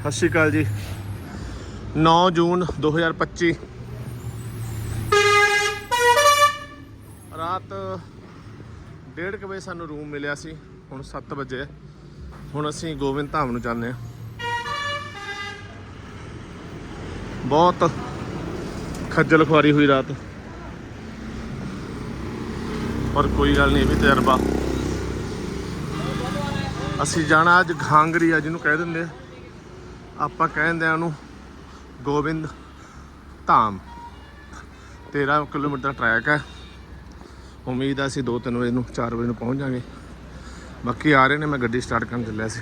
ਸਤਿ ਸ਼੍ਰੀ ਅਕਾਲ ਜੀ। 9 ਜੂਨ 2025 ਰਾਤ 1:30 ਵਜੇ ਸਾਨੂੰ ਰੂਮ ਮਿਲਿਆ ਸੀ। ਹੁਣ 7 ਵਜੇ ਹੁਣ ਅਸੀਂ ਗੋਬਿੰਦ ਧਾਮ ਨੂੰ ਜਾਂਦੇ ਹਾਂ। ਬਹੁਤ ਖੱਜਲ ਖੁਆਰੀ ਹੋਈ ਰਾਤ। ਪਰ ਕੋਈ ਗੱਲ ਨਹੀਂ, ਇਹ ਵੀ ਤਜਰਬਾ। ਅਸੀਂ ਜਾਣਾ ਅੱਜ ਘਾਂਗਰੀ ਆ, ਜਿਹਨੂੰ ਕਹਿ ਦਿੰਦੇ ਆ। ਆਪਾਂ ਕਹਿੰਦੇ ਆ ਉਹਨੂੰ ਗੋਬਿੰਦ ਧਾਮ। 13 ਕਿਲੋਮੀਟਰ ਦਾ ਟਰੈਕ ਹੈ। ਉਮੀਦ ਆ ਅਸੀਂ 2-3 ਵਜੇ ਨੂੰ 4 ਵਜੇ ਨੂੰ ਪਹੁੰਚ ਜਾਾਂਗੇ ਬਾਕੀ ਆ ਰਹੇ ਨੇ, ਮੈਂ ਗੱਡੀ ਸਟਾਰਟ ਕਰਨ ਚੱਲਿਆ ਸੀ।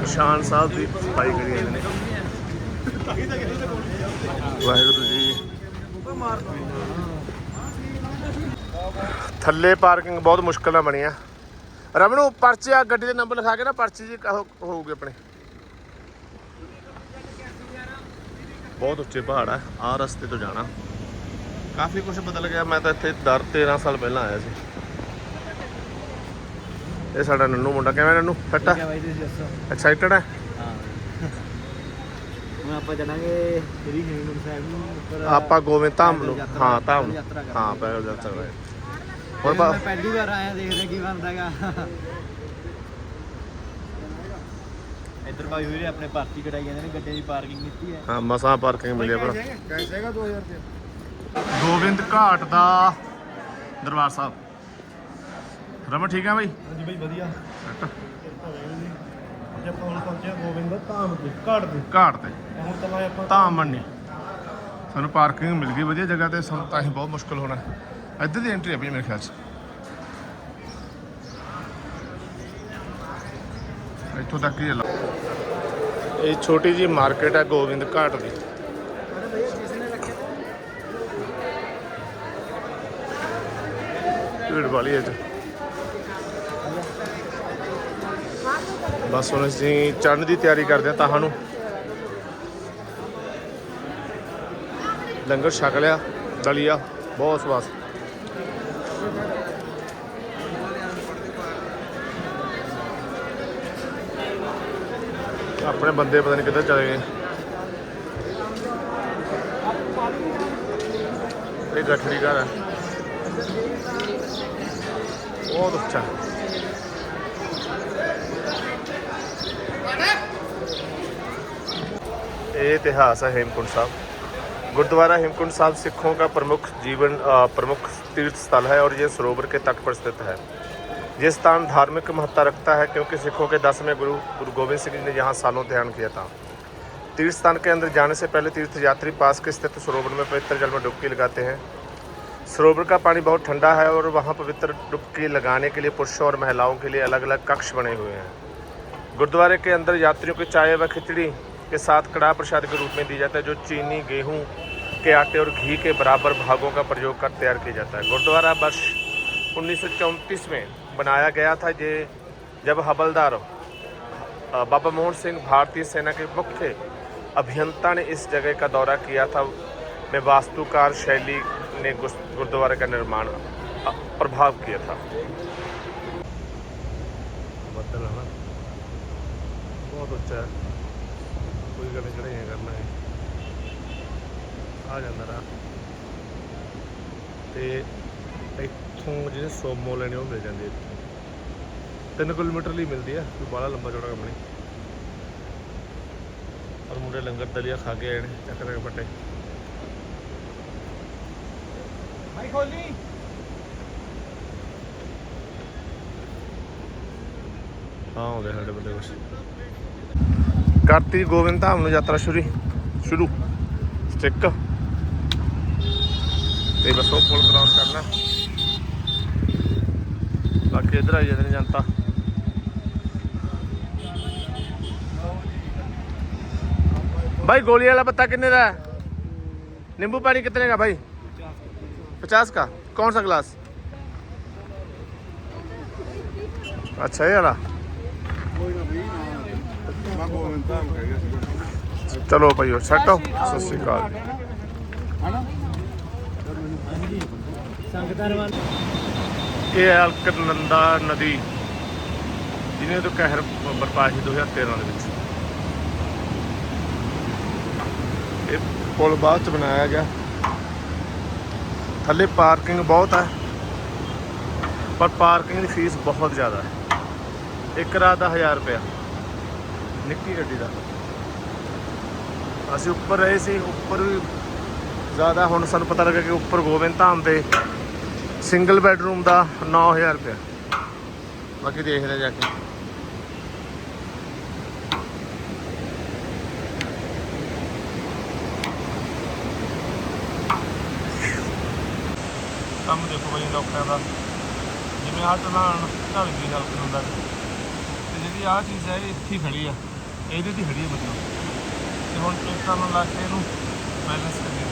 ਨਿਸ਼ਾਨ ਸਾਹਿਬ ਦੀ ਸਫ਼ਾਈ ਕਰੀ ਜਾਂਦੇ ਨੇ। ਵਾਹਿਗੁਰੂ ਜੀ। ਥੱਲੇ ਪਾਰਕਿੰਗ ਬਹੁਤ ਮੁਸ਼ਕਲ ਨਾਲ ਬਣੀ ਆ। ਰਮਨ ਨੂੰ ਪਰਚੇ ਆ ਗੱਡੀ ਦੇ ਨੰਬਰ ਲਿਖਾ ਕੇ ਨਾ ਪਰਚੀ ਜੀ ਹੋਊਗੀ ਆਪਣੇ। ਬਹੁਤ ਉੱਚੇ ਪਹਾੜ ਆ ਆ ਰਸਤੇ ਤੋਂ ਜਾਣਾ। ਕਾਫੀ ਕੁਝ ਬਦਲ ਗਿਆ ਮੈਂ ਤਾਂ ਇੱਥੇ ਦਰ 13 ਸਾਲ ਪਹਿਲਾਂ ਆਇਆ ਸੀ। ਇਹ ਸਾਡਾ ਨੰਨੂ ਮੁੰਡਾ ਕਿਵੇਂ ਨੰਨੂ? ਫੱਟਾ ਕਿਆ ਬਾਈ ਤੁਸੀਂ ਦੱਸੋ? ਐਕਸਾਈਟਡ ਹੈ ਹਾਂ। ਹੁਣ ਆਪਾਂ ਜਾਣਾਂਗੇ ਸ੍ਰੀ ਹੇਮਕੁੰਟ ਸਾਹਿਬ ਨੂੰ ਉੱਪਰ ਆਪਾਂ ਗੋਬਿੰਦ ਧਾਮ ਨੂੰ ਹਾਂ ਧਾਮ ਕਰਾਂਗੇ। ਹਾਂ ਪੈਦਲ ਯਾਤਰਾ ਕਰਾਂਗੇ ਹੁਣ ਹੁਣ ਬਾ- ਮੈਂ ਪਹਿਲੀ ਵਾਰ ਆਇਆ ਦੇਖਦੇ ਕੀ ਬਣਦਾਗਾ। ਇੱਧਰ ਬਾਈ ਹੋਈ ਆਪਣੇ ਪਾਰਟੀ ਕਢਾਈ ਜਾਂਦੇ ਨੇ ਗੱਡੇ ਦੀ ਪਾਰਕਿੰਗ ਕੀਤੀ ਹੈ। ਹਾਂ ਮਸਾਂ ਪਾਰਕਿੰਗ ਮਿਲਿਆ ਪਰ ਕੈਸੇ ਹੈਗਾ? 2000 ਰੁਪਏ। ਗੋਬਿੰਦ ਘਾਟ ਦਾ ਦਰਬਾਰ ਸਾਹਿਬ। ਰਮਨ ਠੀਕ ਆ ਬਾਈ? ਹਾਂਜੀ ਬਾਈ ਵਧੀਆ। ਅੱਜ ਆਪਾਂ ਹੁਣ ਪਹੁੰਚੇ ਗੋਬਿੰਦ ਧਾਮ ਦੇ ਘਾਟ ਦੇ ਘਾਟ ਤੇ। ਹੁਣ ਤਾਂ ਮੈਂ ਆਪਾਂ ਧਾਮ ਮੰਨੀ ਸਾਨੂੰ ਪਾਰਕਿੰਗ ਮਿਲ ਗਈ ਵਧੀਆ ਜਗ੍ਹਾ ਤੇ। ਸਾਨੂੰ ਤਾਂ ਹੀ ਬਹੁਤ ਮੁਸ਼ਕਲ ਹੋਣਾ। ਇੱਧਰ ਦੀ ਐਂਟਰੀ ਆ ਵੀ ਮੇਰੇ ਖਿਆਲ ਚ। ਇੱਥੋਂ ਤੱਕ ਹੀ ਇਹ ਛੋਟੀ ਜੀ ਮਾਰਕੀਟ ਹੈ ਗੋਬਿੰਦ ਘਾਟ ਦੀ। ਭੀੜ ਵਾਲੀ ਹੈ ਜੀ। ਬਸ ਹੁਣ ਅਸੀਂ ਚੜ੍ਹਨ ਦੀ ਤਿਆਰੀ ਕਰਦੇ ਹਾਂ ਤਾਹਾਂ ਨੂੰ। ਲੰਗਰ ਛਕ ਲਿਆ, ਦਲੀਆ, ਬਹੁਤ ਸਵਾਦ। ਆਪਣੇ ਬੰਦੇ ਪਤਾ ਨਹੀਂ ਕਿੱਧਰ ਚਲੇ ਗਏ ਇਹ ਗੱਠੜੀ ਘਰ ਹੈ ਬਹੁਤ ਅੱਛਾ ਇਹ ਇਤਿਹਾਸ ਹੈ ਹੇਮਕੁੰਟ ਸਾਹਿਬ गुरुद्वारा हेमकुंड साहब सिखों का प्रमुख जीवन अ, प्रमुख तीर्थ स्थल है और ये सरोवर के तट पर स्थित है ये स्थान धार्मिक महत्ता रखता है क्योंकि सिखों के दसवें गुरु गुरु गोविंद सिंह जी ने यहाँ सालों ध्यान किया था। तीर्थ स्थान के अंदर जाने से पहले तीर्थ यात्री पास के स्थित सरोवर में पवित्र जल में डुबकी लगाते हैं। सरोवर का पानी बहुत ठंडा है और वहाँ पवित्र डुबकी लगाने के लिए पुरुषों और महिलाओं के लिए अलग अलग कक्ष बने हुए हैं। गुरुद्वारे के अंदर यात्रियों को चाय व खिचड़ी के साथ कड़ा प्रसाद के रूप में दी जाता है, जो चीनी, गेहूँ के आटे और घी के बराबर भागों का प्रयोग कर तैयार किया जाता है। गुरुद्वारा वर्ष उन्नीस सौ चौंतीस में बनाया गया था ये जब हवलदार अ, बाबा मोहन सिंह भारतीय सेना के मुख्य अभियंता ने इस जगह का दौरा किया था में वास्तुकार शैली ने गुस- गुरुद्वारे का निर्माण अ, प्रभाव किया था ਬੱਦਲ ਹੈ ਨਾ ਬਹੁਤ ਉੱਚਾ ਹੈ ਕੋਈ ਗੱਲ ਨਹੀਂ ਚੜਾਈਆਂ ਕਰਨਾ ਹੈ ਆ ਜਾਂਦਾ ਰਾ ਤੇ ਇੱਥੋਂ ਜਿਹੜੇ ਸੋਮੋ ਲੈਣੇ ਉਹ ਮਿਲ ਜਾਂਦੇ ਇੱਥੋਂ। 3 ਕਿਲੋਮੀਟਰ ਲਈ ਮਿਲਦੀ ਆ ਕੋਈ ਬਾਹਲਾ ਲੰਬਾ ਚੌੜਾ ਕੰਮ ਨਹੀਂ। ਔਰ ਮੁੰਡੇ ਲੰਗਰ ਦਲੀਆ ਖਾ ਕੇ ਆਏ ਨੇ ਚੱਕ ਚੱਕ ਪੱਟੇ। ਭਾਈ ਖੋਲੀ ਹਾਂ ਆਉਂਦੇ ਸਾਡੇ ਬੰਦੇ ਕੁਛ। ਕਰਤੀ ਗੋਬਿੰਦ ਧਾਮ ਨੂੰ ਯਾਤਰਾ ਸ਼ੁਰੂ ਸ਼ੁਰੂ। ਸਟਿਕ ਤੇ ਬਸ ਉਹ ਪੁਲ ਕ੍ਰਾਸ ਕਰਨਾ। ਬਾਕੀ ਇਧਰ ਆ ਜਾਂਦੇ ਨੇ ਜਨਤਾ भाई गोली वाला पत्ता कितने का है नींबू पानी कितने का भाई पचास का कौन सा गिलास अच्छा ये वाला ਚਲੋ ਭਾਈਓ ਛੱਟੋ ਸਤਿ ਸ਼੍ਰੀ ਇਹ ਹੈ ਅਲਕਨੰਦਾ ਨਦੀ, ਜਿਹਨੇ ਤੋਂ ਕਹਿਰ ਬਰਪਾ ਸੀ 2013 ਦੇ ਵਿੱਚ। ਇਹ ਪੁਲ ਬਾਅਦ ਚ ਬਣਾਇਆ ਗਿਆ। ਥੱਲੇ ਪਾਰਕਿੰਗ ਬਹੁਤ ਹੈ, ਪਰ ਪਾਰਕਿੰਗ ਦੀ ਫੀਸ ਬਹੁਤ ਜ਼ਿਆਦਾ ਹੈ। ਇੱਕ ਰਾਤ ਦਾ 1000 ਰੁਪਇਆ, ਨਿੱਕੀ ਗੱਡੀ ਦਾ। ਅਸੀਂ ਉੱਪਰ ਰਹੇ ਸੀ, ਉੱਪਰ ਵੀ ਜ਼ਿਆਦਾ। ਹੁਣ ਸਾਨੂੰ ਪਤਾ ਲੱਗਾ ਕਿ ਉੱਪਰ ਗੋਬਿੰਦ ਧਾਮ ਦੇ ਸਿੰਗਲ ਬੈਡਰੂਮ ਦਾ 9000 ਰੁਪਇਆ। ਬਾਕੀ ਦੇਖਦੇ ਜਾ ਕੇ। ਕੰਮ ਦੇਖੋ ਬਈ ਡਾਕਟਰਾਂ ਦਾ। ਜਿਵੇਂ ਆਹ ਢਲਾਣ ਢਲ ਗਈ ਗੱਲ ਹੁੰਦਾ ਤੇ ਜਿਹੜੀ ਆਹ ਚੀਜ਼ ਹੈ, ਇਹ ਇੱਥੇ ਹੀ ਖੜੀ ਆ। ਇਹਦੇ ਤੇ ਖੜੀ ਆ ਮਤਲਬ। ਤੇ ਹੁਣ ਟੇਕਾਂ ਨੂੰ ਲਾ ਕੇ ਇਹਨੂੰ ਬੈਲੈਂਸ ਕਰੀ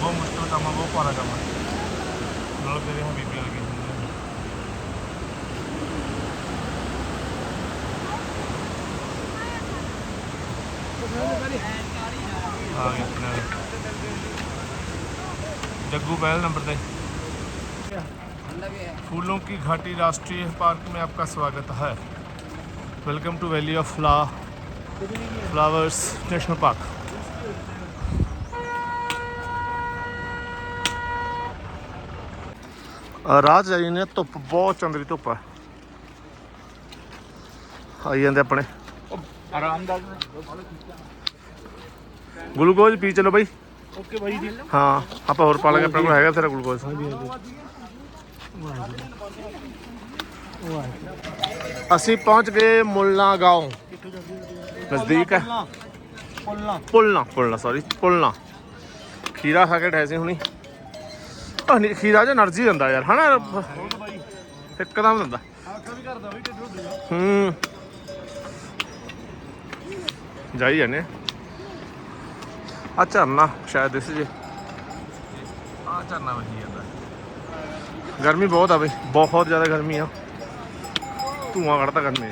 ਬਹੁਤ ਮੁਸ਼ਕਲ ਕੰਮ ਆ, ਬਹੁਤ ਭਾਰਾ ਕੰਮ ਆ। फ्लावर दे रहे हैं। बीपी हाँ, जग्गू बैल नंबर दे। फूलों की घाटी राष्ट्रीय पार्क में आपका स्वागत है। वेलकम टू वैली ऑफ़ फ्ला फ्लावर्स नेशनल पार्क ਰਾਤ ਜਾਈ ਨੇ ਧੁੱਪ ਬਹੁਤ ਚੰਦਰੀ ਧੁੱਪ ਹੈ ਆਈ ਜਾਂਦੇ ਆਪਣੇ। ਆਰਾਮਦਾਰ ਗਲੂਕੋਜ਼ ਪੀ ਚਲੋ ਬਾਈ। ਓਕੇ ਬਾਈ ਜੀ ਹਾਂ ਆਪਾਂ ਹੋਰ ਪਾ ਲਾਂਗੇ ਆਪਣੇ ਕੋਲ ਹੈਗਾ ਤੇਰਾ ਗਲੂਕੋਜ਼। ਅਸੀਂ ਪਹੁੰਚ ਗਏ ਮੁੱਲਾ ਗਾਉਂ। ਨਜ਼ਦੀਕ ਹੈ। ਪੁੱਲਾਂ। ਪੁਲਨਾ ਪੁਲਨਾ ਸੌਰੀ ਪੁਲਨਾ ਖੀਰਾ ਖਾ ਕੇ ਠੈਸੇ ਹੁਣੀ। ਆਹ ਨਹੀਂ ਖੀਰਾ ਜਿਹਾ એનર્ਜੀ ਦਿੰਦਾ ਯਾਰ ਹਨਾ? ਇੱਕਦਮ ਦਿੰਦਾ। ਆਖਾ ਵੀ ਕਰਦਾ ਬਈ ਕਿੱਥੇ ਹੁੰਦੀ। ਹੂੰ। ਜਾਈ ਜਾਨੇ ਆ। ਝਰਨਾ ਸ਼ਾਇਦ ਇਸ ਜੇ ਆ ਝਰਨਾ ਵਹੀ ਜਾਂਦਾ। ਗਰਮੀ ਬਹੁਤ ਆ ਬਈ ਬਹੁਤ ਜ਼ਿਆਦਾ ਗਰਮੀ ਆ। ਧੂਆਂ ਕੱਢਦਾ ਗਰਮੀ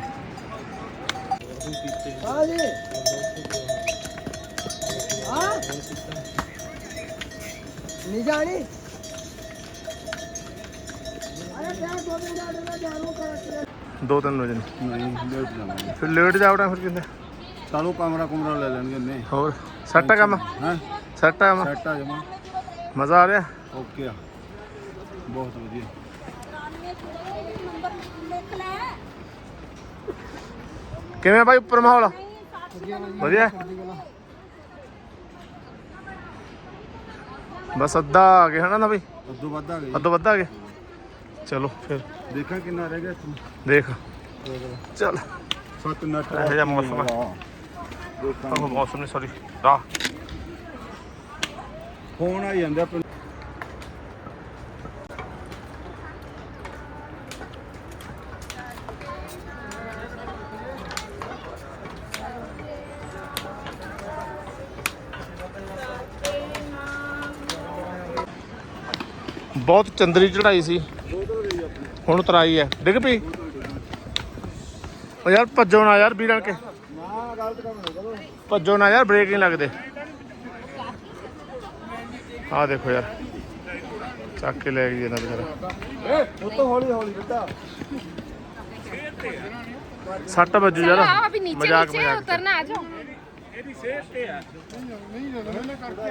ਆ ਜੀ। ਆ। ਨਹੀਂ ਜਾਣੀ। ਦੋ ਤਿੰਨ ਵਜੇ ਨੂੰ। ਨਹੀਂ ਲੇਟ ਜਾਵਾਂਗੇ। ਫਿਰ ਲੇਟ ਜਾਵੜਾ ਫਿਰ ਕਿੰਨੇ ਚਲੋ ਕਮਰਾ ਕੁਮਰਾ ਲੈ ਲੈਣਗੇ ਨੇ ਹੋਰ ਸੈੱਟ ਕੰਮ? ਹਾਂ? ਸੈੱਟ ਆ ਕੰਮ? ਸੈੱਟ ਆ ਜਮਾ। ਮਜ਼ਾ ਆ ਰਿਹਾ? ਓਕੇ ਆ। ਬਹੁਤ ਵਧੀਆ। ਕਿਵੇਂ ਆ ਬਾਈ ਉੱਪਰ ਮਾਹੌਲ? ਵਧੀਆ? ਬਸ ਅੱਧਾ ਆ ਗਏ ਹਨਾ ਨਾ ਬਈ? ਉਦੋਂ ਵੱਧ ਆ ਗਈ ਅੱਧੋ ਵੱਧ ਆ ਗਏ? ਚਲੋ ਫਿਰ। ਦੇਖਾਂ ਕਿੰਨਾ ਰਹਿ ਗਿਆ ਇੱਥੋਂ। ਦੇਖ। ਚੱਲ। ਸੱਤ ਮਿੰਟ ਇਹੋ ਜਿਹਾ ਮੌਸਮ ਆ। ਦੇਖਾਂ। ਉਹ ਮੌਸਮ ਨਹੀਂ ਸੌਰੀ ਰਾਹ। ਫੋਨ ਆ ਜਾਂਦੇ ਆਪਣੇ। ਬਹੁਤ ਚੰਦਰੀ ਚੜਾਈ ਸੀ। ਹੁਣ ਤਰਾਈ ਹੈ ਡਿੱਗ ਪਈ? ਓ ਯਾਰ ਭੱਜੋ ਨਾ ਯਾਰ ਵੀਰਾਂ ਕੇ। ਭੱਜੋ ਨਾ ਯਾਰ ਬ੍ਰੇਕ ਨਹੀਂ ਲੱਗਦੇ। ਆ ਦੇਖੋ ਯਾਰ। ਚੱਕ ਕੇ ਲੈ ਗਈ ਇਹਨਾਂ ਬੇਚਾਰਾ ਸੱਟ ਵੱਜੂ ਯਾਰ। ਆ ਵੀ ਆ ਜਾਓ। ਇਹਦੀ ਸੇਫ ਤੇ ਆ। ਨਹੀਂ ਨਹੀਂ ਕਰਕੇ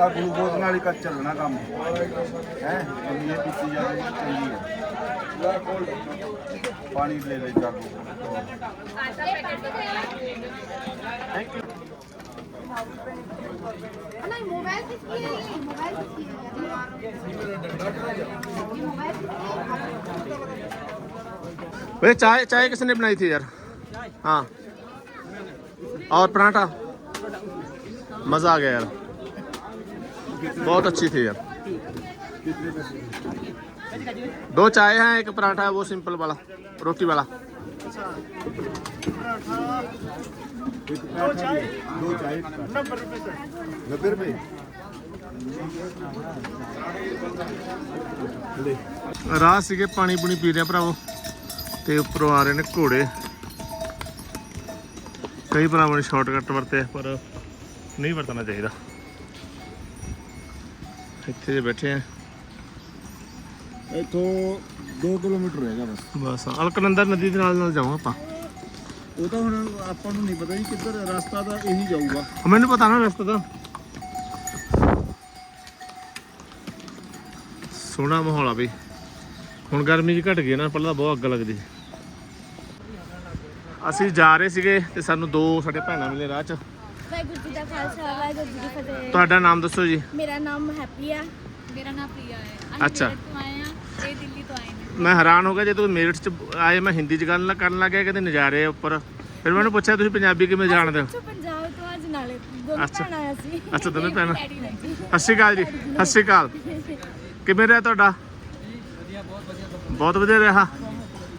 ਆ ਗਲੂਕੋਜ਼ ਨਾਲ ਹੀ ਕਰ ਚੱਲਣਾ ਕੰਮ ਹੈ ਇਹ ਪੀਤੀ ਜਾਂਦੀ ਚੰਗੀ ਹੈ ਪਾਣੀ ਲੈ ਲੈ ਜਾਗੋ आटा पैकेट नहीं मोबाइल किसकी है ये मोबाइल किसकी है ये मोबाइल किसकी है वे चाय चाय किसने बनाई थी यार हाँ और पराठा मज़ा आ गया यार बहुत अच्छी थी यार कितने पैसे दो चाय हैं एक पराठा है वो सिंपल वाला रोटी वाला एक पराठा भी है। दो चाय एक पराठा। नब्बे रुपये ले ਰਾਹ ਸੀਗੇ ਪਾਣੀ ਪੂਣੀ ਪੀ ਰਹੇ ਆ ਭਰਾਵੋ ਤੇ ਉੱਪਰੋਂ ਆ ਰਹੇ ਨੇ ਘੋੜੇ ਕਈ ਭਰਾਵਾਂ ਨੇ ਸ਼ਾਰਟਕਟ ਵਰਤੇ ਆ, ਪਰ ਨਹੀਂ ਵਰਤਣਾ ਚਾਹੀਦਾ ਇੱਥੇ ਜੇ ਬੈਠੇ ਆ। ਇੱਥੋਂ 2 ਕਿਲੋਮੀਟਰ ਹੈਗਾ ਬਸ। ਬਸ ਅਲਕਨੰਦਰ ਨਦੀ ਦੇ ਨਾਲ ਨਾਲ ਜਾਵਾਂ ਆਪਾਂ। ਉਹ ਤਾਂ ਹੁਣ ਆਪਾਂ ਨੂੰ ਨਹੀਂ ਪਤਾ ਜੀ ਕਿੱਧਰ ਰਸਤਾ ਤਾਂ ਇਹੀ ਜਾਊਗਾ। ਮੈਨੂੰ ਪਤਾ ਨਾ ਰਸਤਾ ਤਾਂ। ਸੋਹਣਾ ਮਾਹੌਲ ਆ ਬਈ। ਹੁਣ ਗਰਮੀ ਜੀ ਘਟ ਗਈ ਨਾ ਪਹਿਲਾਂ ਬਹੁਤ ਅੱਗ ਲੱਗਦੀ ਅਸੀਂ ਜਾ ਰਹੇ ਸੀਗੇ ਤੇ ਸਾਨੂੰ ਦੋ ਸਾਡੇ ਭੈਣਾਂ ਮਿਲੇ ਰਾਹ 'ਚ। ਵਾਹਿਗੁਰੂ ਜੀ ਦਾ ਖਾਲਸਾ ਵਾਹਿਗੁਰੂ ਜੀ ਦੀ ਫਤਿਹ। ਤੁਹਾਡਾ ਨਾਮ ਦੱਸੋ ਜੀ। ਮੇਰਾ ਨਾਮ ਹੈਪੀ ਆ ਮੇਰਾ ਨਾਮ ਪ੍ਰਿਆ ਹੈ। ਅਸੀਂ ਅੱਛਾ। ਮੇਰਠ ਤੋਂ ਆਏ ਆ ਇਹ ਦਿੱਲੀ ਤੋਂ ਆਏ ਨੇ। ਮੈਂ ਹੈਰਾਨ ਹੋ ਗਿਆ ਜਦੋਂ ਮੇਰਠ 'ਚ ਆਏ ਮੈਂ ਹਿੰਦੀ 'ਚ ਗੱਲ ਕਰਨ ਲੱਗਿਆ ਕਹਿੰਦੇ ਨਜ਼ਾਰੇ ਆ ਉੱਪਰ। ਫਿਰ ਮੈਨੂੰ ਪੁੱਛਿਆ ਤੁਸੀਂ ਪੰਜਾਬੀ ਕਿਵੇਂ ਜਾਣਦੇ ਹੋ? ਅੱਛਾ ਪੰਜਾਬ ਤੋਂ ਅੱਜ ਨਾਲੇ ਦੋਨੋਂ ਅੱਛਾ। ਭੈਣਾਂ ਆਇਆ ਸੀ। ਅੱਛਾ ਦੋਨੇ ਭੈਣਾਂ। ਡੈਡੀ ਨੇ। ਸਤਿ ਸ਼੍ਰੀ ਅਕਾਲ ਜੀ ਸਤਿ ਸ਼੍ਰੀ ਅਕਾਲ। ਕਿਵੇਂ ਰਿਹਾ ਤੁਹਾਡਾ? ਬਹੁਤ ਵਧੀਆ ਰਿਹਾ।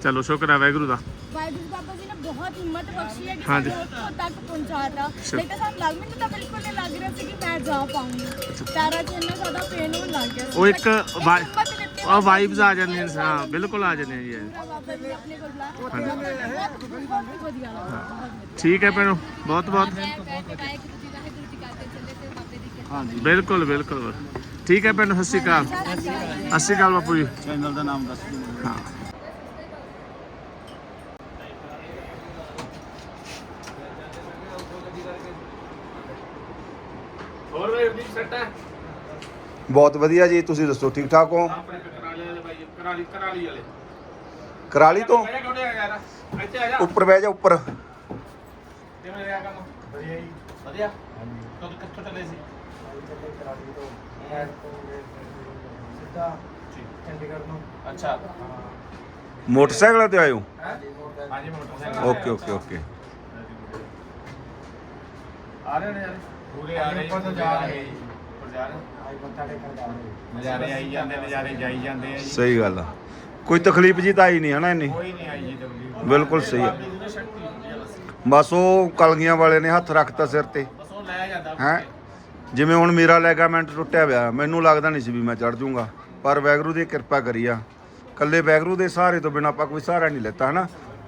ਚਲੋ ਸ਼ੁਕਰ ਹੈ ਵਾਹਿਗੁਰੂ ਦਾ। ਵਾਹਿਗੁਰੂ ਬਾਬਾ ਜੀ ਨੇ ਬਹੁਤ ਹਿੰਮਤ ਬਖਸ਼ੀ ਹੈ ਕਿ ਹਾਂਜੀ। ਸਾਨੂੰ ਉੱਥੋਂ ਤੱਕ ਪਹੁੰਚਾਤਾ। ਨਹੀਂ ਤਾਂ ਸਾਨੂੰ ਲੱਗ ਮੈਨੂੰ ਤਾਂ ਬਿਲਕੁਲ ਨਹੀਂ ਲੱਗ ਰਿਹਾ ਸੀ ਕਿ ਮੈਂ ਜਾ ਪਾਉਂਗੀ। ਪੈਰਾਂ 'ਚ ਇੰਨਾ ਜ਼ਿਆਦਾ ਪੇਨ ਹੋਣ ਲੱਗ ਗਿਆ ਸੀ। ਉਹ ਇੱਕ ਵਾਈ- ਹਿੰਮਤ ਦਿੱਤੀ ਉਹ ਵਾਈਬਸ ਆ ਜਾਂਦੀਆਂ ਨੇ ਹਾਂ ਬਿਲਕੁਲ ਆ ਜਾਂਦੀਆਂ ਜੀ। ਇਹ। ਪੂਰਾ ਬਾਬਾ ਜੀ ਆਪਣੇ ਕੋਲ ਲਾ ਬਹੁਤ ਬਹੁਤ ਵਧੀਆ ਲੱਗਾ ਬਹੁਤ ਵਧੀਆ ਠੀਕ ਹੈ ਭੈਣੋ ਬਹੁਤ ਬਹੁਤ। ਬਿਲਕੁਲ ਬਿਲਕੁਲ। ਠੀਕ ਹੈ ਭੈਣੋ ਸਤਿ ਸ਼੍ਰੀ ਅਕਾਲ। ਸਤਿ ਸ਼੍ਰੀ ਅਕਾਲ। ਬਾਪੂ ਜੀ। ਚੈਨਲ ਦਾ ਨਾਮ ਦੱਸ ਦਿਓ। ਹਾਂ ਹੋਰ ਵੀਰ ਸੈਟ ਹੈ? ਬਹੁਤ ਵਧੀਆ ਜੀ ਤੁਸੀਂ ਦੱਸੋ ਠੀਕ ਠਾਕ ਹੋ? ਆਪਣੇ ਕਰਾਲੀ ਵਾਲੇ ਬਾਈ ਕਰਾਲੀ ਕਰਾਲੀ ਵਾਲੇ। ਕਰਾਲੀ ਤੋਂ? ਮੇਰੇ ਕੋਲ ਆ ਯਾਰ ਇੱਥੇ ਆ ਜਾ। ਉੱਪਰ ਬਹਿ ਜਾ ਉੱਪਰ। ਕਿਵੇਂ ਰਿਹਾ ਕੰਮ? ਵਧੀਆ ਜੀ। ਵਧੀਆ? ਹਾਂਜੀ। ਕਦੋਂ ਕਿੱਥੋਂ ਚੱਲੇ ਸੀ? ਸਿੱਧਾ ਚੰਡੀਗੜ੍ਹ ਨੂੰ। ਅੱਛਾ। ਮੋਟਰਸਾਈਕਲ ਤੇ ਆਇਓ ਹਾਂਜੀ ਮੋਟਰਸਾਈਕਲ ਓਕੇ ਓਕੇ ਓਕੇ। ਆ ਰਹੇ ਨੇ ਯਾਰ। ਪੂਰੇ ਆ ਰਹੇ ਉੱਪਰ ਤੋਂ ਜਾ ਰਹੇ ਜੀ। ਨਜ਼ਾਰੇ? ਆਈ ਜਾਂਦੇ ਨਜ਼ਾਰੇ ਜਾਈ ਜਾਂਦੇ ਆ ਜੀ। ਸਹੀ ਗੱਲ ਆ। ਕੋਈ ਤਕਲੀਫ ਜੀ ਤਾਂ ਆਈ ਨਹੀਂ ਹਨਾ ਇੰਨੀ? ਕੋਈ ਨਹੀਂ ਆਈ ਜੀ ਤਬਲੀਗ ਬਿਲਕੁਲ ਸਹੀ ਆ। ਬਸ। ਬਸ ਉਹ ਕਲਗੀਆਂ ਵਾਲੇ ਨੇ ਹੱਥ ਰੱਖਤਾ ਸਿਰ ਤੇ। ਬਸ ਉਹ ਲੈ ਜਾਂਦਾ ਹੈ? ਜਿਵੇਂ ਹੁਣ ਮੇਰਾ ਲੈਗਾਮੈਂਟ ਟੁੱਟਿਆ ਪਿਆ ਮੈਨੂੰ ਲੱਗਦਾ ਨਹੀਂ ਸੀ ਵੀ ਮੈਂ ਚੜ ਜਾਊਂਗਾ ਪਰ ਵੈਗਰੂ ਦੀ ਕਿਰਪਾ ਕਰੀ ਆ। ਕੱਲੇ ਵੈਗਰੂ ਦੇ ਸਹਾਰੇ ਤੋਂ ਬਿਨਾਂ ਆਪਾਂ ਕੋਈ ਸਹਾਰਾ ਨਹੀਂ ਲੈਤਾ ਹਨਾ?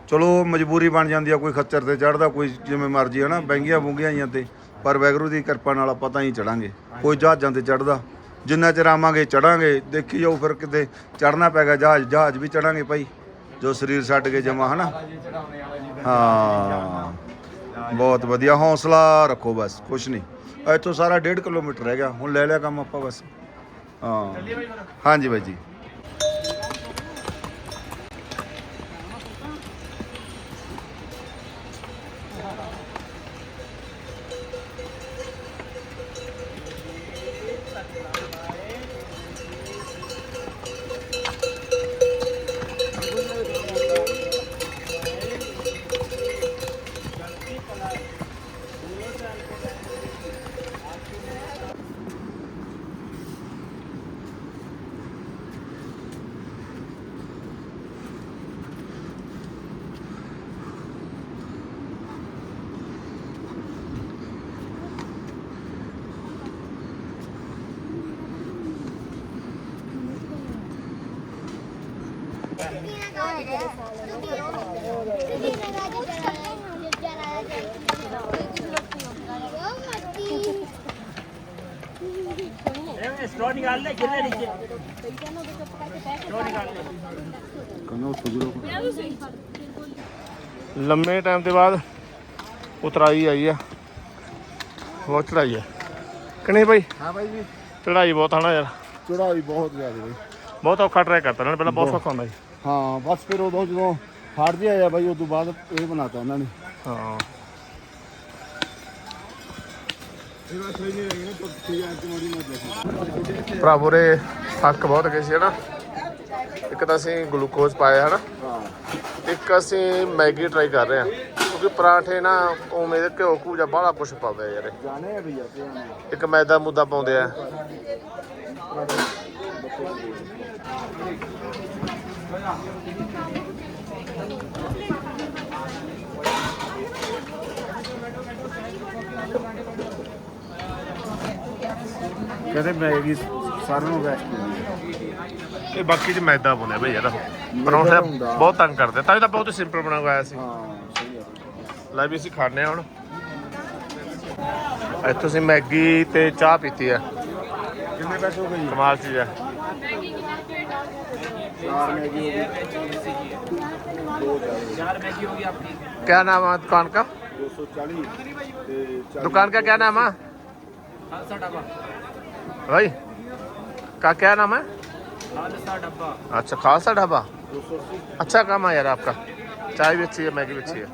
ਚਲੋ ਮਜਬੂਰੀ ਬਣ ਜਾਂਦੀ ਆ ਕੋਈ ਖੱਚਰ ਤੇ ਚੜਦਾ ਕੋਈ ਜਿਵੇਂ ਮਰਜ਼ੀ ਹਨਾ? ਬੈਂਗੀਆਂ ਬੁੰਗੀਆਂ ਆਈਆਂ ਤੇ। ਪਰ ਵੈਗਰੂ ਦੀ ਕਿਰਪਾ ਨਾਲ ਆਪਾਂ ਤਾਂ ਹੀ ਚੜਾਂਗੇ ਕੋਈ ਜਹਾਜ਼ਾਂ ਤੇ ਚੜਦਾ। ਜਿੰਨਾ ਚਿਰ ਆਵਾਂਗੇ, ਚੜਾਂਗੇ ਦੇਖੀ ਜਾਓ ਫਿਰ ਕਿਤੇ ਚੜਨਾ ਪੈਗਾ ਜਹਾਜ਼ ਜਹਾਜ਼ ਵੀ ਚੜਾਂਗੇ ਭਾਈ। ਜੋ ਸਰੀਰ ਛੱਡ ਕੇ ਜਮਾ, ਹਨਾ? ਹਾਂ। ਬਹੁਤ ਵਧੀਆ, ਹੌਸਲਾ ਰੱਖੋ ਬਸ, ਕੁਛ ਨਹੀਂ। ਇੱਥੋਂ ਸਾਰਾ 1.5 ਕਿਲੋਮੀਟਰ ਰਹਿ ਗਿਆ, ਹੁਣ ਲੈ ਲਿਆ ਕੰਮ ਆਪਾਂ ਬਸ। ਹਾਂ। ਹਾਂਜੀ ਬਾਈ ਜੀ। ਲੰਮੇ ਟਾਈਮ ਦੇ ਬਾਅਦ ਉਤਰਾਈ ਆਈ ਆ। ਬਹੁਤ ਚੜਾਈ ਆ। ਕਿ ਨਹੀਂ ਭਾਈ ਹਾਂ ਬਾਈ ਜੀ। ਚੜਾਈ ਬਹੁਤ ਆ ਨਾ ਯਾਰ। ਚੜਾਈ ਬਹੁਤ ਜ਼ਿਆਦਾ ਬਹੁਤ ਔਖਾ ਟਰੈਕ ਕਰਤਾ ਨਾ ਪਹਿਲਾਂ ਬਹੁਤ ਸੌਖਾ ਹੁੰਦਾ ਸੀ। ਹਾਂ ਬਸ ਫਿਰ ਉਦੋਂ ਜਦੋਂ ਹਟ ਜਿਹਾ ਆਇਆ ਬਾਈ ਉਦੋਂ ਬਾਅਦ ਇਹ ਬਣਾਤਾ ਉਹਨਾਂ ਨੇ। ਹਾਂ। ਭਰਾਵੋ ਰੇ ਥੱਕ ਬਹੁਤ ਗਏ ਸੀ ਹਨਾ? ਇੱਕ ਤਾਂ ਅਸੀਂ ਗਲੂਕੋਜ਼ ਪਾਇਆ ਹਨਾ? ਇੱਕ ਅਸੀਂ ਮੈਗੀ ਟਰਾਈ ਕਰ ਰਹੇ ਹਾਂ ਕਿਉਂਕਿ ਪਰਾਂਠੇ ਨਾ ਉਵੇਂ ਦੇ ਘਿਓ ਘੂ ਜਾਂ ਬਾਹਲਾ ਕੁਝ ਪਾਉਂਦੇ ਯਾਰ। ਜਾਣੇ ਆ ਭਈਆ ਇੱਕ ਮੈਦਾ ਮੁੱਦਾ ਪਾਉਂਦੇ ਆ। ਕਹਿੰਦੇ ਮੈਗੀ ਸਾਰਿਆਂ ਨੂੰ ਬੈਸਟ ਇਹ ਬਾਕੀ ਚ ਮੈਦਾ ਪਾਉਂਦੇ ਬਈ ਯਾਰ। ਪਰੌਂਠੇ ਹੁੰਦਾ। ਬਹੁਤ ਤੰਗ ਕਰਦੇ ਤਾਂ ਇਹ ਤਾਂ ਬਹੁਤ ਸਿੰਪਲ ਬਣਾਇਆ ਸੀ। ਹਾਂ ਸਹੀ ਆ ਲੈ ਵੀ ਅਸੀਂ ਖਾਣੇ ਆ ਹੁਣ। ਇੱਥੋਂ ਅਸੀਂ ਮੈਗੀ ਤੇ ਚਾਹ ਪੀਤੀ ਆ ਕਿੰਨੇ ਪੈਸੇ ਹੋ ਗਏ ਜੀ? ਕਮਾਲ ਚੀਜ਼ ਆ क्या नाम है दुकान का? दो सौ चालीस दुकान का क्या नाम है? भाई, का क्या नाम है? अच्छा खालसा ढाबा। अच्छा काम है यार आपका। चाय भी अच्छी है, मैगी भी अच्छी है।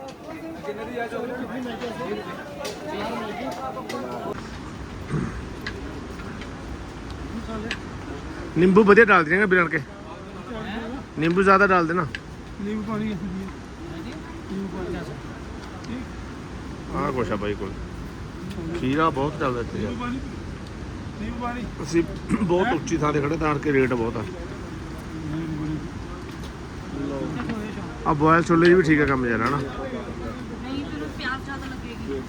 नींबू बढ़िया डाल देंगे बिरन के। नींबू ज्यादा डाल देना नींबू पानी ਆਹ ਕੁਛ ਆ ਬਾਈ ਕੋਲ ਖੀਰਾ ਬਹੁਤ ਚੱਲਦਾ ਇੱਥੇ ਯਾਰ नींबू पानी ਅਸੀਂ ਬਹੁਤ ਉੱਚੀ ਥਾਂ ਤੇ ਖੜੇ ਤਾਂ ਕੇ ਰੇਟ ਬਹੁਤ ਆ ਆ ਬੋਇਲ ਛੋਲੇ ਵੀ ਠੀਕ ਆ ਕੰਮ ਯਾਰ ਹਨਾ ਨਹੀਂ ਫਿਰ ਪਿਆਜ਼ ਜ਼ਿਆਦਾ ਲੱਗੇਗੀ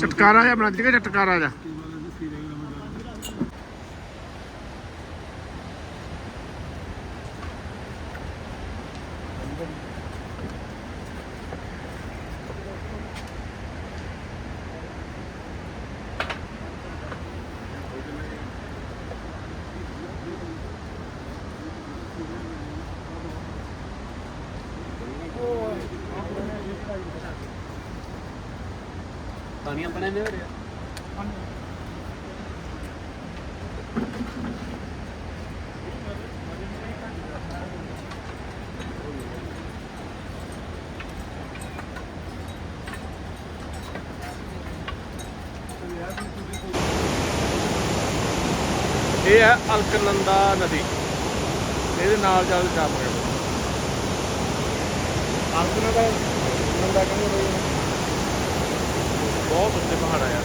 ਚਟਕਾਰਾ ਜਿਹਾ ਬਣਾ ਦਿੱਤਾ ਚਟਕਾਰਾ ਜਿਹਾ? ਪਾਣੀ ਆਪਣੇ ਨੇ ਹੋ ਰਿਹਾ। ਇਹ ਹੈ ਅਲਕਨੰਦਾ ਨਦੀ। ਇਹਦੇ ਨਾਲ ਚੱਲ ਚੱਲ ਰਹੇ ਅਲਕਨੰਦਾ ਨੰਦਾ ਕਹਿੰਦੇ ਬਹੁਤ ਉੱਚੇ ਪਹਾੜ ਆ। ਯਾਰ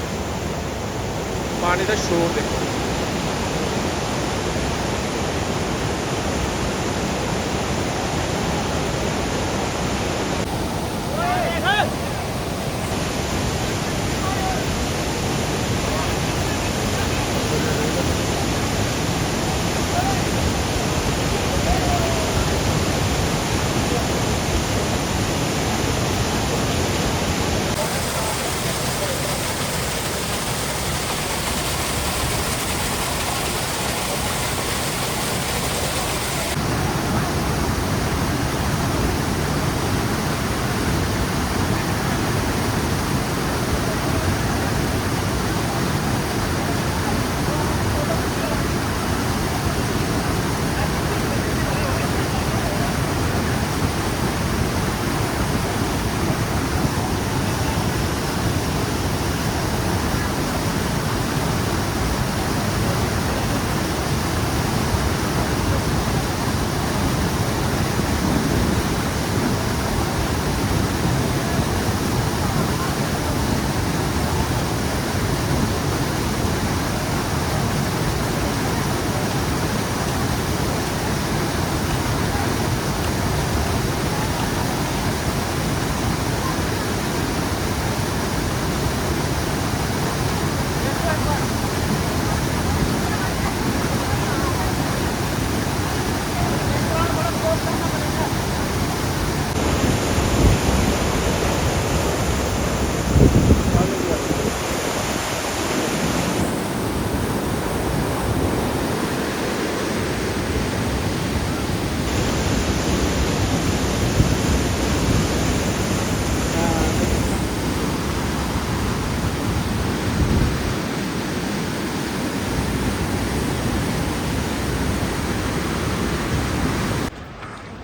ਪਾਣੀ ਦਾ ਸ਼ੋਰ ਦੇਖੋ।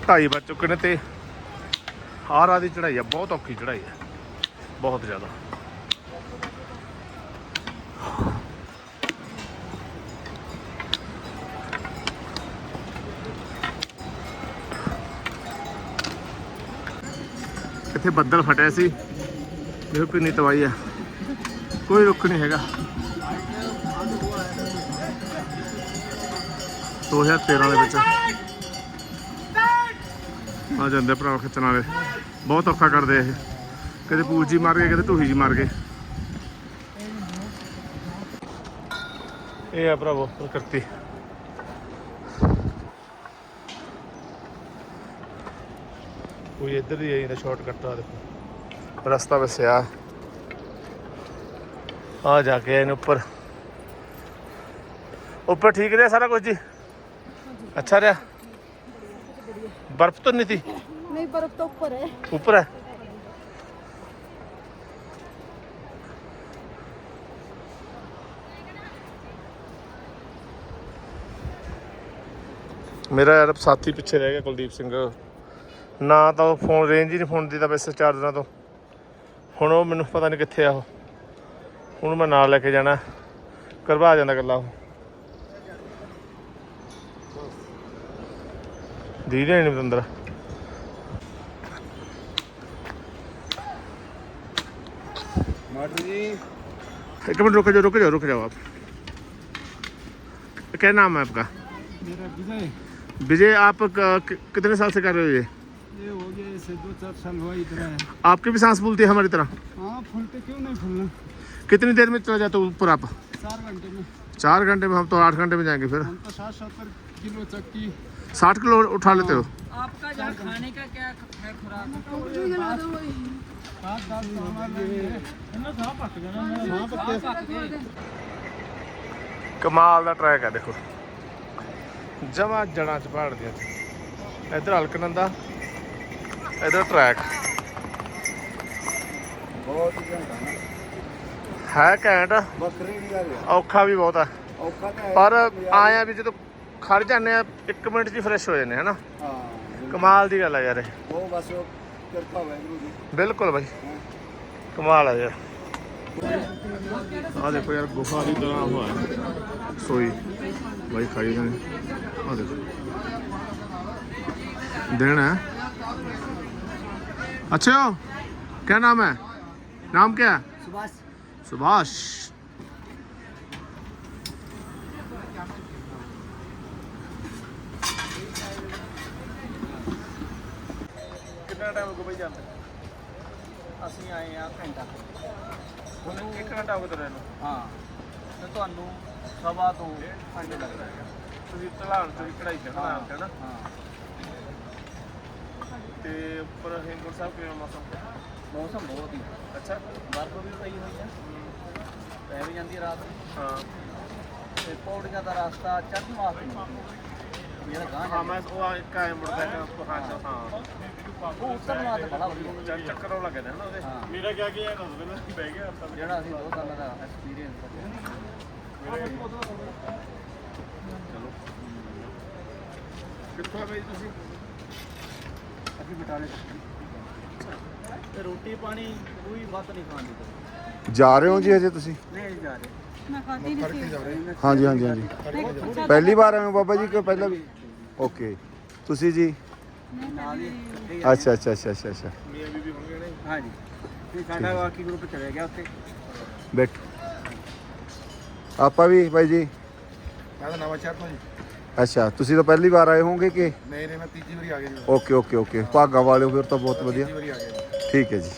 ਢਾਈ ਵੱਜ ਚੁੱਕੇ ਨੇ ਤੇ ਹਾਰਾ ਦੀ ਚੜਾਈ ਆ, ਬਹੁਤ ਔਖੀ ਚੜਾਈ ਆ, ਬਹੁਤ ਜ਼ਿਆਦਾ। ਇੱਥੇ ਬੱਦਲ ਫਟਿਆ ਸੀ, ਦੇਖੋ ਕਿੰਨੀ ਤਬਾਹੀ ਆ। ਕੋਈ ਰੁੱਖ ਨਹੀਂ ਹੈਗਾ। 2013 ਦੇ ਵਿੱਚ। ਆ ਜਾਂਦੇ ਭਰਾ ਖਿੱਚਣ ਵਾਲੇ। ਬਹੁਤ ਔਖਾ ਕਰਦੇ ਇਹ। ਕਦੇ ਪੂਜ ਜੀ ਮਾਰ ਗਏ ਕਦੇ ਟੂਹੀ ਜੀ ਮਾਰ ਗਏ। ਇਹ ਆ ਭਰਾਵੋ ਪ੍ਰਕਿਰਤੀ। ਕੋਈ ਇੱਧਰ ਦੀ ਆਈ ਨਾ ਸ਼ਾਰਟਕਟ ਆ ਦੇਖੋ। ਰਸਤਾ ਵਸਿਆ। ਆ ਜਾ ਕੇ ਇਹਨੂੰ ਉੱਪਰ। ਉੱਪਰ ਠੀਕ ਰਿਹਾ ਸਾਰਾ ਕੁਝ ਜੀ? ਅੱਛਾ ਰਿਹਾ? बर्फ तो नहीं थी ਨਹੀਂ ਬਰਫ਼ ਤੋਂ ਉੱਪਰ ਹੈ ऊपर है ਮੇਰਾ ਯਾਰ ਸਾਥੀ ਪਿੱਛੇ ਰਹਿ ਗਿਆ ਕੁਲਦੀਪ ਸਿੰਘ ਨਾ ਤਾਂ ਉਹ ਫੋਨ ਰੇਂਜ ਹੀ ਨਹੀਂ ਫੋਨ ਦੀ ਤਾਂ ਵੈਸੇ ਚਾਰ ਦਿਨਾਂ ਤੋਂ ਹੁਣ ਉਹ ਮੈਨੂੰ ਪਤਾ ਨਹੀਂ ਕਿੱਥੇ ਆ ਉਹ ਹੁਣ ਮੈਂ ਨਾਲ ਲੈ ਕੇ ਜਾਣਾ ਕਰਵਾ ਜਾਂਦਾ ਗੱਲਾਂ ਉਹ धीरे नहीं पतंदरा एक मिनट रुक जाओ रुक जाओ रुक जाओ आप। क्या नाम है आपका? विजय। विजय आप कितने साल से कर रहे हो ये? ये आपकी भी सांस फूलती है हमारी तरह। हाँ, फूलते क्यों नहीं फूलना? कितनी देर में चला जाते ऊपर आप? चार घंटे में। चार घंटे में हम तो आठ घंटे में जाएँगे फिर। हम तो सात सत्तर किलो चक्की साठ किलो उठा लेते हो आपका जहाँ खाने का क्या है खुराक सात दाल तो हमारे लिए है। हाँ, पत्ते ਕਮਾਲ ਦਾ ਟਰੈਕ ਹੈ ਦੇਖੋ ਜਮਾ ਜੜਾਂ ਚ ਪਹਾੜ ਦੀਆਂ ਚ। ਇੱਧਰ ਹਲਕਨੰਦਾ ਇੱਧਰ ਟਰੈਕ ਬਹੁਤ ਹੀ ਘੰਟਾ ਨਾ ਹੈ ਘੈਂਟ ਬੱਕਰੀ ਦੀ ਗੱਲ ਆ ਔਖਾ ਵੀ ਬਹੁਤ ਹੈ ਔਖਾ ਤਾਂ ਹੈ ਪਰ ਆਇਆ ਵੀ ਜਦੋਂ ਖੜ ਜਾਂਦੇ ਆ 1 ਮਿੰਟ 'ਚ ਹੀ ਫਰੈਸ਼ ਹੋ ਜਾਂਦੇ ਹਨਾ ਹਾਂ ਕਮਾਲ ਦੀ ਗੱਲ ਹੈ ਯਾਰ ਇਹ ਉਹ ਬਸ ਉਹ ਕਿਰਪਾ ਵੈਗਰੂ ਦੀ ਬਿਲਕੁਲ ਬਾਈ ਕਮਾਲ ਹੈ ਯਾਰ ਆ ਦੇਖੋ ਯਾਰ ਗੁਫਾ ਦੀ ਤਰ੍ਹਾਂ ਹੋਇਆ ਹੈ ਸੋਈ ਬਾਈ ਖਾਈ ਨੇ ਆ ਦੇਖੋ ਦਿਨ ਹੈ अच्छा हो क्या नाम है नाम क्या है सुभाष सुभाष ਬਈ ਜਾਂਦੇ ਅਸੀਂ ਆਏ ਆ ਘੰਟਾ ਹੁਣ ਇੱਕ ਘੰਟਾ ਹੋ ਗਿਆ ਨੂੰ। ਹਾਂ। ਤੇ ਤੁਹਾਨੂੰ ਸਵਾ ਤੋਂ ਘੰਟੇ ਲੱਗ ਜਾਏਗਾ ਤੁਸੀਂ ਢਲਾਣ ਤੋਂ ਕਢਾਈ ਚੜਨਾ ਹੈ ਨਾ? ਹਾਂ। ਤੇ ਉੱਪਰ ਹੇਮਕੁੰਟ ਸਾਹਿਬ ਕਿਵੇਂ ਮੌਸਮ? ਮੌਸਮ ਬਹੁਤ ਹੀ। ਅੱਛਾ। ਬਰਫ਼ ਵੀ ਪਈ ਹੋਈ ਹੈ। ਪੈ ਵੀ ਜਾਂਦੀ ਹੈ ਰਾਤ ਨੂੰ। ਹਾਂ। ਤੇ ਪੌੜੀਆਂ ਦਾ ਰਸਤਾ ਚੜ੍ਹਨ ਵਾਸਤੇ ਜਿਹੜਾ ਗਾਂ ਹਾਂ ਮੈਂ ਉਹ ਆਏ ਮੁੜਦਾ ਹੈ ਹਾਂ। ਹਾਂ ਹਾਂ ਉਹ ਉਤਰਨ ਵਾਸਤੇ ਬੜਾ ਵਧੀਆ ਚੱਲ ਚੱਕਰ ਉਹ ਲੱਗੇ ਨੇ ਨਾ ਉਹਦੇ। ਹਾਂ। ਮੇਰਾ ਕਿਆ ਕੀ ਹੈ ਦੱਸ ਦੇ ਮੈਂ ਬਹਿ ਗਿਆ ਆਪਾਂ। ਜਿਹੜਾ ਅਸੀਂ ਦੋ ਸਾਲਾਂ ਦਾ ਐਕਸਪੀਰੀਅੰਸ ਹੈ ਕਿੱਥੋਂ ਆ ਬਈ ਤੁਸੀਂ? ਅਸੀਂ ਬਟਾਲੇ ਤੇ। ਰੋਟੀ ਪਾਣੀ ਕੋਈ ਵੱਧ ਨਹੀਂ ਖਾਣ ਦੀ ਜਾ ਰਹੇ ਹੋ ਜੀ ਅਜੇ ਤੁਸੀਂ? ਨਹੀਂ ਜਾ ਰਹੇ। ਮੈਂ ਖਾਦੀ ਨਹੀਂ ਸੀ। ਹਾਂਜੀ ਹਾਂਜੀ ਹਾਂਜੀ। ਪਹਿਲੀ ਵਾਰ ਆਏ ਹੋ ਬਾਬਾ ਜੀ ਕਿ ਪਹਿਲਾਂ ਵੀ? ਓਕੇ। ਤੁਸੀਂ ਜੀ? ਅੱਛਾ ਅੱਛਾ ਅੱਛਾ ਅੱਛਾ ਅੱਛਾ। ਮੀਆਂ ਬੀਬੀ ਹੋਣਗੇ ਨੇ ਹਾਂਜੀ। ਤੇ ਸਾਡਾ ਬਾਕੀ ਗਰੁੱਪ ਚਲੇ ਗਿਆ ਉੱਥੇ। ਬੈਠੋ। ਆਪਾਂ ਵੀ ਬਾਈ ਜੀ। ਮੈਂ ਤਾਂ ਨਵਾਂ ਸ਼ਹਿਰ ਤੋਂ ਜੀ। ਅੱਛਾ ਤੁਸੀਂ ਤਾਂ ਪਹਿਲੀ ਵਾਰ ਆਏ ਹੋਵੋਗੇ ਕਿ? ਨਹੀਂ ਨਹੀਂ ਮੈਂ ਤੀਜੀ ਵਾਰੀ ਆ ਗਿਆ ਜੀ। Okay okay okay. ਭਾਗਾ ਵਾਲੇ ਹੋ ਫਿਰ ਤਾਂ ਬਹੁਤ ਵਧੀਆ। ਤੀਜੀ ਵਾਰੀ ਆ ਗਿਆ ਜੀ। ਠੀਕ ਹੈ ਜੀ।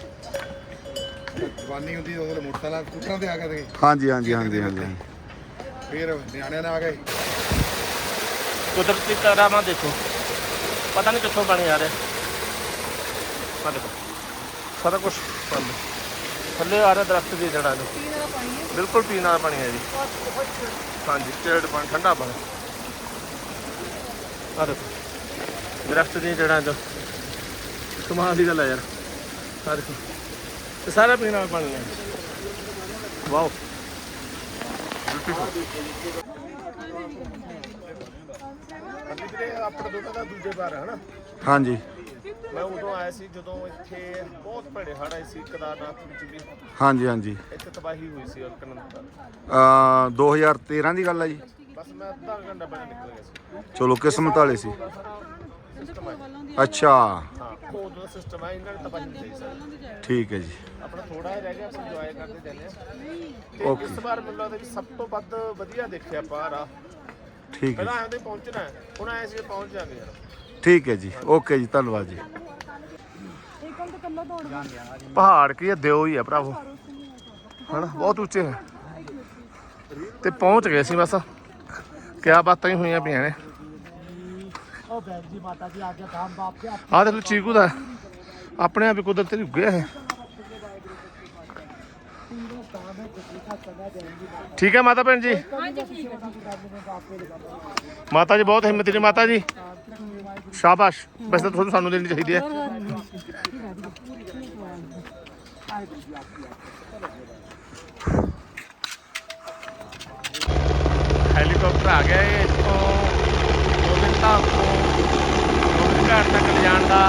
ਜਵਾਨੀ ਹੁੰਦੀ ਉਦੋਂ ਮੋਟਰਸਾਈਕਲ ਸਕੂਟਰਾਂ ਤੇ ਆ ਗਏ ਤੇ ਹਾਂਜੀ ਹਾਂਜੀ ਹਾਂਜੀ ਹਾਂਜੀ। ਫਿਰ ਨਿਆਣਿਆਂ ਨਾਲ ਆ ਗਏ। ਕੁਦਰਤੀ ਕਰਾਮਾ ਦੇਖੋ। ਪਤਾ ਨਹੀਂ ਕਿੱਥੋਂ ਪਾਣੀ ਆ ਰਿਹਾ। ਆ ਦੇਖੋ ਸਾਰਾ ਕੁਝ ਬੰਦ ਥੱਲੇ ਆ ਰਿਹਾ ਦਰਖਤ ਦੀ ਜੜ੍ਹਾਂ ਨੂੰ ਪੀਣ ਵਾਲਾ ਪਾਣੀ ਹੈ? ਬਿਲਕੁਲ ਪੀਣ ਵਾਲਾ ਪਾਣੀ ਹੈ ਜੀ। ਹਾਂਜੀ ਪਾਣੀ ਠੰਡਾ ਪਾਣੀ। ਆ ਦੇਖੋ। ਦਰਖਤ ਦੀਆਂ ਜੜ੍ਹਾਂ ਤੋਂ ਕਮਾਲ ਦੀ ਗੱਲ ਹੈ ਯਾਰ। ਆ ਦੇਖੋ। ਤੇ ਸਾਰਾ ਪੀਣ ਵਾਲਾ ਪਾਣੀ ਹੈ। ਵਾਓ। ਆਪਣੇ ਦੋਨਾਂ ਦਾ ਦੂਜੇ ਬਾਰ ਹੈ ਹਨਾ ਹਾਂਜੀ। ਮੈਂ ਉਦੋਂ ਆਇਆ ਸੀ ਜਦੋਂ ਇੱਥੇ ਬਹੁਤ ਭੜੇ ਹੜ੍ਹ ਆਏ ਸੀ ਕਦਾਰਨਾਥ ਵਿੱਚ ਵੀ। ਹਾਂਜੀ ਹਾਂਜੀ। ਇੱਥੇ ਤਬਾਹੀ ਹੋਈ ਸੀ ਅਲਕਨੰਦ ਅ 2013 ਦੀ ਗੱਲ ਹੈ ਜੀ। ਬਸ ਮੈਂ ਅੱਧਾ ਘੰਟਾ ਪਹਿਲਾਂ ਨਿਕਲ ਗਿਆ ਸੀ। ਚਲੋ ਕਿਸਮਤ ਵਾਲੇ ਸੀ। ਸਿਸਟਮ ਹੈ ਅੱਛਾ। ਹਾਂ ਖੋਦ ਦਾ ਸਿਸਟਮ ਹੈ ਇਹਨਾਂ ਨੇ ਤਾਂ ਬੰਦ ਨਹੀਂ ਸਕਦਾ ਠੀਕ ਹੈ ਜੀ। ਆਪਣਾ ਥੋੜਾ ਜਿਹਾ ਰਹਿ ਗਿਆ ਆਪਾਂ ਇੰਜੋਏ ਕਰਦੇ ਜਾਂਦੇ ਆ ਤੇ. ਇਸ ਵਾਰ ਮੈਨੂੰ ਲੱਗਦਾ ਵੀ ਸਭ ਤੋਂ ਵੱਧ ਵਧੀਆ ਦੇਖਿਆ ਆਪਾਂ ਰਾ ਠੀਕ ਹੈ ਪਹਿਲਾਂ ਆਉਂਦੇ ਪਹੁੰਚਣਾ ਹੈ। ਹੁਣ ਆਏ ਸੀ ਪਹੁੰਚ ਜਾਗੇ ਯਾਰ ਠੀਕ ਹੈ ਜੀ ਓਕੇ ਜੀ ਧੰਨਵਾਦ ਜੀ। ਪਹਾੜ ਕੀ ਹੈ? ਦਿਓ ਹੀ ਹੈ ਭਰਾਵੋ। ਹਨਾ ਬਹੁਤ ਉੱਚੇ ਹੈ। ਤੇ ਪਹੁੰਚ ਗਏ ਸੀ ਬਸ। ਕਿਆ ਬਾਤਾਂ ਹੀ ਹੋਈਆਂ ਪਈਆਂ ਨੇ। ਉਹ ਬੈਗ ਜੀ ਮਾਤਾ ਜੀ ਆ ਗਿਆ ਕੰਮ ਬਾਪ ਕੇ ਆਹ ਦੇਖ ਲਓ ਚੀਕੂ ਦਾ। ਆਪਣੇ ਆਪ ਹੀ ਕੁਦਰਤ ਹੀ ਉੱਗਿਆ ਹੈ ਠੀਕ ਹੈ ਮਾਤਾ ਭੈਣ ਜੀ? ਮਾਤਾ ਜੀ ਬਹੁਤ ਹਿੰਮਤ ਨੇ ਮਾਤਾ ਜੀ। ਸ਼ਾਬਾਸ਼। ਵੈਸੇ ਤਾਂ ਤੁਹਾਨੂੰ ਸਾਨੂੰ ਦੇਣੀ ਚਾਹੀਦੀ ਹੈ। ਹੈਲੀਕਾਪਟਰ ਆ ਗਿਆ ਇਹ ਇੱਥੋਂ ਗੋਬਿੰਦਾ ਤੋਂ। ਗੋਬਿੰਦ ਤੱਕ ਲਿਜਾਣ ਦਾ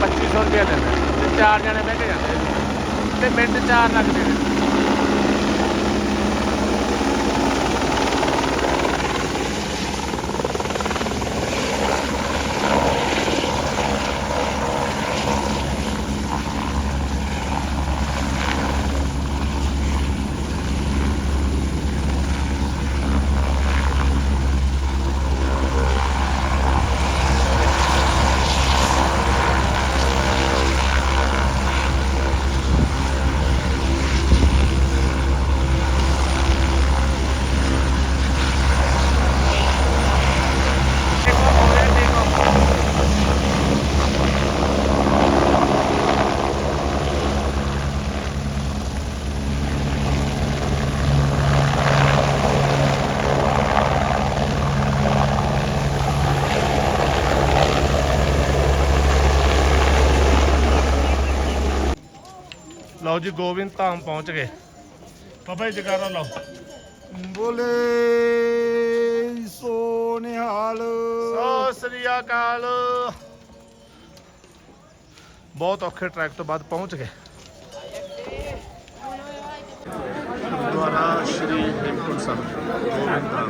2500 ਰੁਪਏ ਲੈਂਦਾ। ਤੇ ਚਾਰ ਜਣੇ ਬਹਿ ਜਾਂਦੇ। ਤੇ ਮਿੰਟ ਚਾਰ ਲੱਗਦੇ ਨੇ ਜੀ ਗੋਬਿੰਦ ਧਾਮ ਪਹੁੰਚ ਗਏ। ਬਾਬਾ ਜੀ ਜਗਾਰਾ ਲਾਓ। ਬੋਲੇ ਸੋ ਨਿਹਾਲ ਸਤਿ ਸ੍ਰੀ ਅਕਾਲ। ਬਹੁਤ ਔਖੇ ਟਰੈਕ ਤੋਂ ਬਾਅਦ ਪਹੁੰਚ ਗਏ। ਗੁਰਦੁਆਰਾ ਸ਼੍ਰੀ ਹੇਮਕੁੰਟ ਸਾਹਿਬ ਗੋਬਿੰਦ ਧਾਮ।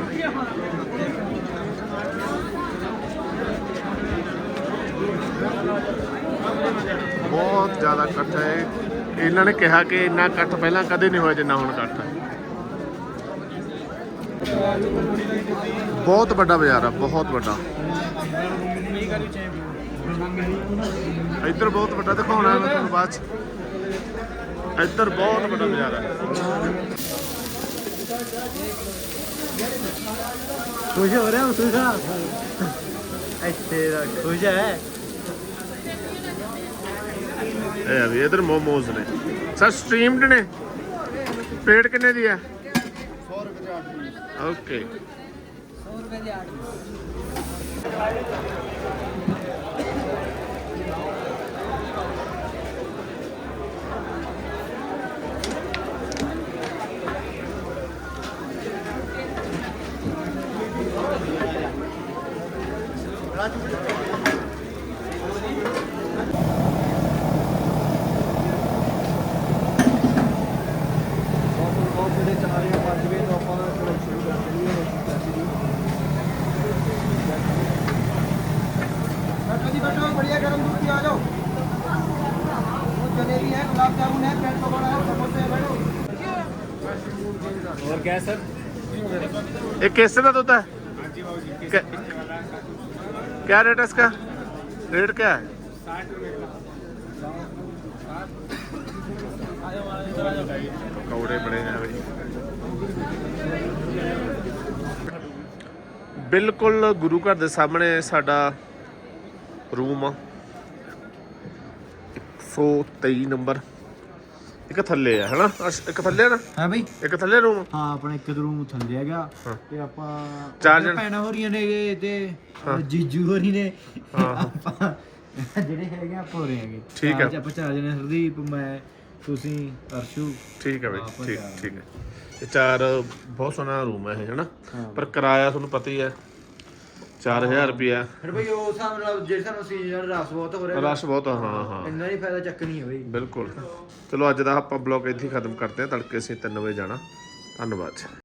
ਬਹੁਤ ਜ਼ਿਆਦਾ ਇਕੱਠ ਹੈ। ਇਹਨਾਂ ਨੇ ਕਿਹਾ ਕਿ ਇੰਨਾ ਇਕੱਠ ਪਹਿਲਾਂ ਕਦੇ ਨਹੀਂ ਹੋਇਆ ਜਿੰਨਾ ਹੁਣ ਇਕੱਠ ਹੈ। ਬਹੁਤ ਵੱਡਾ ਬਾਜ਼ਾਰ ਆ, ਬਹੁਤ ਵੱਡਾ। ਇੱਧਰ ਬਹੁਤ ਵੱਡਾ, ਦਿਖਾਉਣਾ ਮੈਂ ਤੁਹਾਨੂੰ ਬਾਅਦ ਚ। ਇੱਧਰ ਬਹੁਤ ਵੱਡਾ ਬਾਜ਼ਾਰ ਹੈ ਖੁਸ਼ ਹੋ ਰਿਹਾ ਤੂੰ ਇੱਥੇ ਖੁਸ਼ ਹੈ। ਇਹ ਆ ਵੀ ਇਧਰ ਮੋਮੋਜ਼ ਨੇ। ਸਰ ਸਟ੍ਰੀਮਡ ਨੇ। ਪਲੇਟ ਕਿੰਨੇ ਦੀ ਹੈ 100 ਰੁਪਏ ਓਕੇ। ਬਹੁਤ ये कैसे का होता है क्या, क्या रेट है इसका रेट क्या है पकौड़े बड़े हैं भाई ਬਿਲਕੁਲ ਗੁਰੂ ਘਰ ਦੇ ਸਾਹਮਣੇ ਸਾਡਾ ਰੂਮ ਆ 123 ਨੰਬਰ ਇੱਕ ਥੱਲੇ ਆ ਹਨਾ? ਇੱਕ ਥੱਲੇ ਨਾ? ਹਾਂ ਬਈ। ਇੱਕ ਥੱਲੇ ਰੂਮ ਹਾਂ ਆਪਣਾ ਇੱਕ ਰੂਮ ਥੱਲੇ ਹੈਗਾ। ਤੇ ਆਪਾਂ ਚਾਰ ਜਣ- ਪੈਣਾ ਹੋ ਰਹੀਆਂ ਨੇ ਤੇ ਜੀਜੂ ਹੋ ਰਹੀ ਨੇ ਜਿਹੜੇ ਹੈਗੇ ਆ, ਆਪਾਂ ਹੈਗੇ। ਠੀਕ ਚਾਰ- ਆਪਾਂ ਚਾਰ ਜਣੇ ਹਰਦੀਪ ਮੈਂ ਤੁਸੀਂ ਅਰਸ਼ੂ। ਠੀਕ ਹੈ ਬਈ ਠੀਕ ਜਾ ਠੀਕ ਹੈ ਚਾਰ ਬਹੁਤ ਸੋਹਣਾ ਰੂਮ ਹੈ ਇਹ ਹਨਾ? ਪਰ ਕਿਰਾਇਆ ਤੁਹਾਨੂੰ ਪਤਾ ਹੀ ਹੈ 4000 ਰੁਪਿਆ ਫਿਰ ਬਈ ਉਹ ਹਿਸਾਬ ਨਾਲ ਜਿਹੜੇ ਸਾਨੂੰ ਸੀਜ਼ਨ ਰਸ ਬਹੁਤ ਹੋ ਰਿਹਾ ਰਸ਼ ਬਹੁਤ ਆ, ਹਾਂ ਹਾਂ। ਇੰਨਾ ਹੀ ਫਾਇਦਾ ਚੱਕਣੀ ਹੈ ਬਈ। ਬਿਲਕੁਲ। ਚਲੋ ਅੱਜ ਦਾ ਆਪਾਂ ਬਲੌਗ ਇੱਥੇ ਹੀ ਖਤਮ ਕਰਦੇ ਹਾਂ। ਤੜਕੇ ਅਸੀਂ 3 ਵਜੇ ਜਾਣਾ। ਧੰਨਵਾਦ।